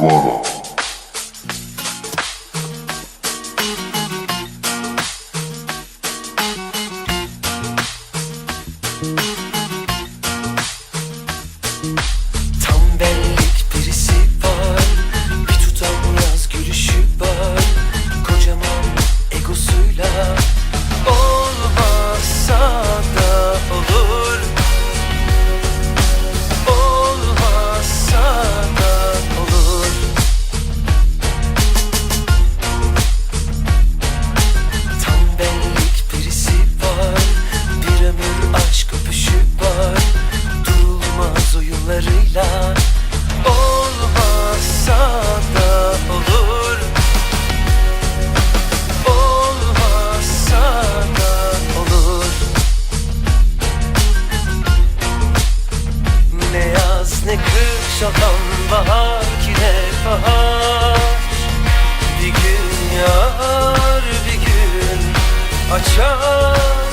Barbara. Olmazsa da olur. Olmazsa da olur. Ne yaz ne kış bahar ki bahar. Bir gün yağar bir gün açar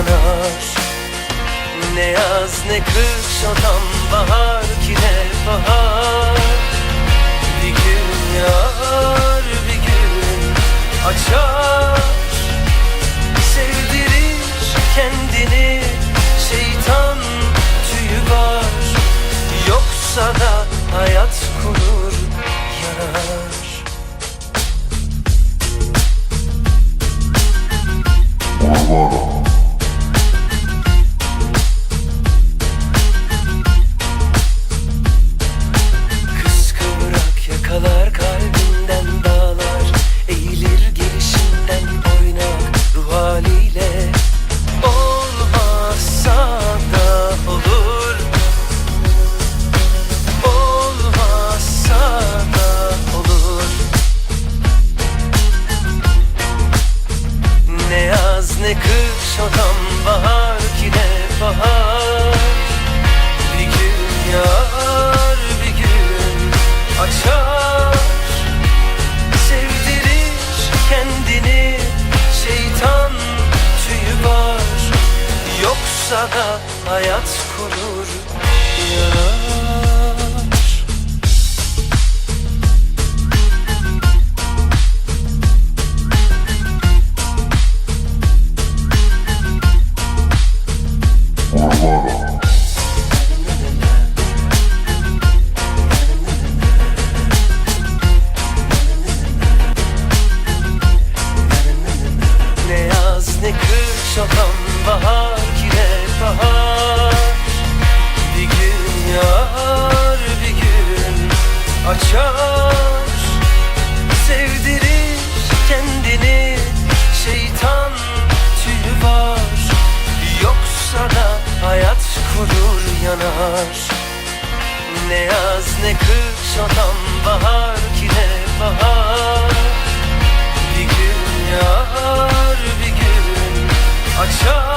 yanar Ne yaz ne kış olan bahar ki ne bahar. Bir gün yağar bir gün açar. Sevdirir kendini şeytan tüyü var. Yoksa da hayat kurur yanar Barbara. Ne kış olan bahar ki ne bahar. Bir gün yağar bir gün açar. Sevdirir kendini şeytan tüyü var. Yoksa da hayat kurur Şakan bahar yine bahar. Bir gün yağar bir gün açar. Sevdirir kendini şeytan tüyü var. Yoksa da hayat kurur yanar. Ne yaz ne kış şakan bahar yine bahar. Bir gün yağar 닥쳐